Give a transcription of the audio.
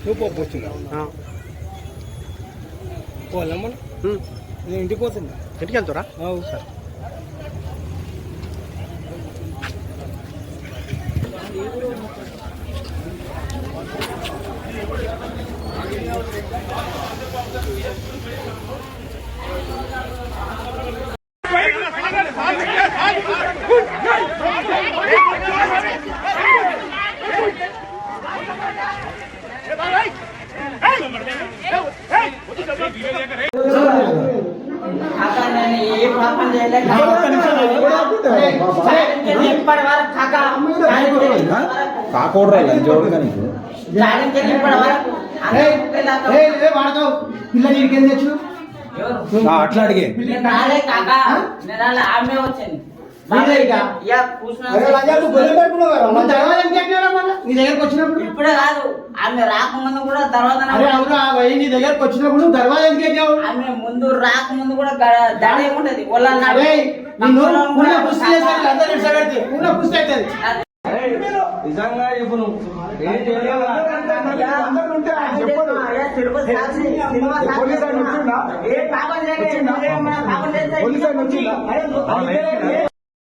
నువ్వు నువ్వు వచ్చిందా పోలేమ్మా నేను ఇంటికి పోతున్నా ఇంటికి వెళ్తారా అవును సార్ Thank you. కాకూడరా జోడుగా నీకు పిల్ల నీకు ఏం తెచ్చు అట్లా అడిగే కూర్చున్నా నీ దగ్గరకు వచ్చినప్పుడు? ఇప్పుడే కాదు. ఆమె రాకముందు కూడా తర్వాత అరే అవునా భయ్ నీ దగ్గరకు వచ్చినప్పుడు దర్వాజా ఎందుకు ఎక్కావు? ఆమె ముందు రాకముందు కూడా దడ ఏముంటది నిజంగా చెప్పు నువ్వు ఏం చేయలేదు ఏ పాపం చేయలేదు. పాపం చేస్తే